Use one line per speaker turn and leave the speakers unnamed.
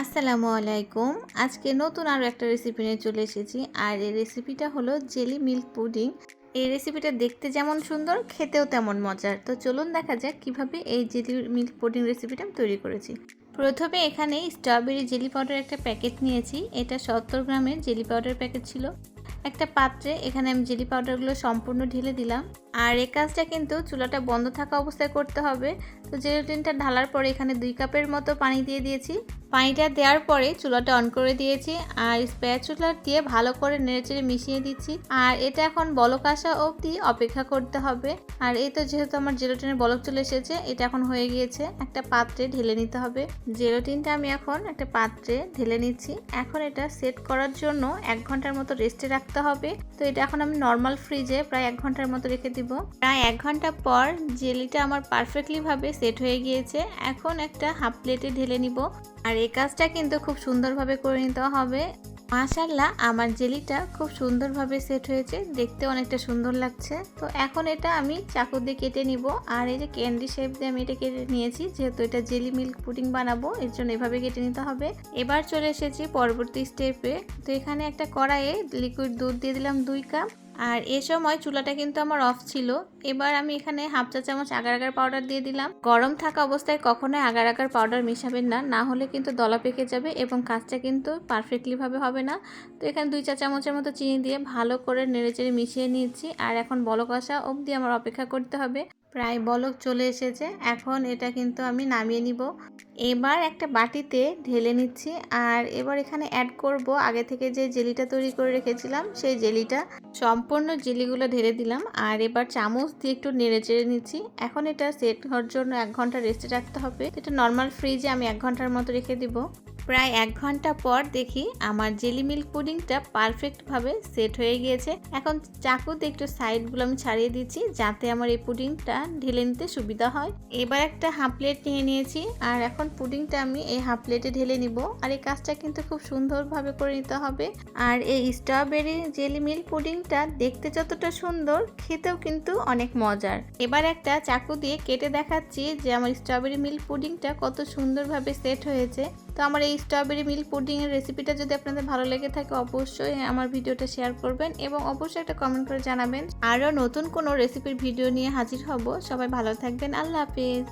আসসালামু আলাইকুম। আজকে নতুন আরও একটা রেসিপি নিয়ে চলে এসেছি। আর এই রেসিপিটা হলো জেলি মিল্ক পুডিং এই রেসিপিটা দেখতে যেমন সুন্দর, খেতেও তেমন মজার। তো চলুন দেখা যাক কীভাবে এই জেলি মিল্ক পুডিং রেসিপিটা আমি তৈরি করেছি। প্রথমে এখানে স্ট্রবেরি জেলি পাউডার একটা প্যাকেট নিয়েছি। এটা সত্তর গ্রামের জেলি পাউডার প্যাকেট ছিল। একটা পাত্রে এখানে আমি জেলি পাউডারগুলো সম্পূর্ণ ঢেলে দিলাম। আর এই কাজটা কিন্তু চুলাটা বন্ধ থাকা অবস্থায় করতে হবে। তো জেলাটিনটা ঢালার পরে এখানে দুই কাপের মতো পানি দিয়ে দিয়েছি। পানিটা দেওয়ার পরে চুলাটা অন করে দিয়েছি আর স্প্যাচুলার দিয়ে ভালো করে নেড়েচেড়ে মিশিয়ে দিচ্ছি। আর এটা এখন বলক আসা অবধি অপেক্ষা করতে হবে। আর এই তো যেহেতু আমার জেলোটিনের বলক চলে এসেছে, এটা এখন হয়ে গিয়েছে। একটা পাত্রে ঢেলে নিতে হবে। জেলোটিনটা আমি এখন একটা পাত্রে ঢেলে নিচ্ছি। এখন এটা সেট করার জন্য এক ঘণ্টার মতো রেস্টে রাখতে হবে। তো এটা এখন আমি নর্মাল ফ্রিজে প্রায় এক ঘণ্টার মতো রেখে দিব। প্রায় এক ঘণ্টা পর জেলিটা আমার পারফেক্টলিভাবে সেট হয়ে গিয়েছে। এখন একটা হাফ প্লেটে ঢেলে নিব। আর এই কাজটা কিন্তু খুব সুন্দরভাবে করে নিতে হবে। মাশাল্লাহ আমার জেলিটা খুব সুন্দরভাবে সেট হয়েছে। দেখতে অনেকটা সুন্দর লাগছে। তো এখন এটা আমি চাকু দিয়ে কেটে নিব। আর এই যে ক্যান্ডি শেপ দিয়ে আমি এটা কেটে নিয়েছি, যেহেতু এটা জেলি মিল্ক পুডিং বানাবো, এর জন্য এভাবে কেটে নিতে হবে। এবার চলে এসেছি পরবর্তী স্টেপে তো এখানে একটা কড়াইয়ে লিকুইড দুধ দিয়ে দিলাম দুই কাপ আর এ সময় চুলাটা কিন্তু আমার অফ ছিল। এবার আমি এখানে হাফ চা চামচ আগার আগার পাউডার দিয়ে দিলাম। গরম থাকা অবস্থায় কখনোই আগার আগার পাউডার মিশাবেন না। না হলে কিন্তু দলা পেকে যাবে এবং কাজটা কিন্তু পারফেক্টলিভাবে হবে না। তো এখানে দুই চা চামচের মতো চিনি দিয়ে ভালো করে নেড়েচেড়ে মিশিয়ে নিয়েছি। আর এখন বলক আসা অবধি আমার অপেক্ষা করতে হবে। প্রায় বলক চলে এসেছে। এখন এটা কিন্তু আমি নামিয়ে নিব। এবার একটা বাটিতে ঢেলে নিচ্ছি আর এবার এখানে অ্যাড করব। আগে থেকে যে জেলিটা তৈরি করে রেখেছিলাম, সেই জেলিটা। সম্পূর্ণ জেলিগুলো ঢেলে দিলাম আর এবার চামচ দিয়ে একটু নেড়ে চেড়ে নিচ্ছি। এখন এটা সেট হওয়ার জন্য এক ঘণ্টা রেস্টে রাখতে হবে। এটা নর্মাল ফ্রিজে আমি এক ঘণ্টার মতো রেখে দিব। প্রায় এক ঘণ্টা পর দেখি আমার জেলি মিল্ক পুডিংটা পারফেক্টভাবে সেট হয়ে গিয়েছে। এখন চাকুতে একটু সাইডগুলো আমি ছাড়িয়ে দিচ্ছি যাতে আমার এই পুডিংটা ঢেলে নিতে সুবিধা হয়। এবার একটা হাফ প্লেট নিয়ে নিয়েছি আর এখন পুডিংটা আমি এই হাফ প্লেটে ঢেলে নিব। আর এই কাজটা কিন্তু খুব সুন্দরভাবে করে নিতে হবে। আর এই স্ট্রবেরি জেলি মিল্ক পুডিংটা দেখতে যতটা সুন্দর, খেতেও কিন্তু অনেক মজার। এবার একটা চাকু দিয়ে কেটে দেখাচ্ছি যে আমার স্ট্রবেরি মিল্ক পুডিংটা কত সুন্দরভাবে সেট হয়েছে। তো আমার এই স্ট্রবেরি মিল্ক পুডিংয়ের রেসিপিটা যদি আপনাদের ভালো লেগে থাকে, অবশ্যই আমার ভিডিওটা শেয়ার করবেন এবং অবশ্যই একটা কমেন্ট করে জানাবেন। আরও নতুন কোনো রেসিপির ভিডিও নিয়ে হাজির হব। সবাই ভালো থাকবেন। আল্লাহ হাফিজ।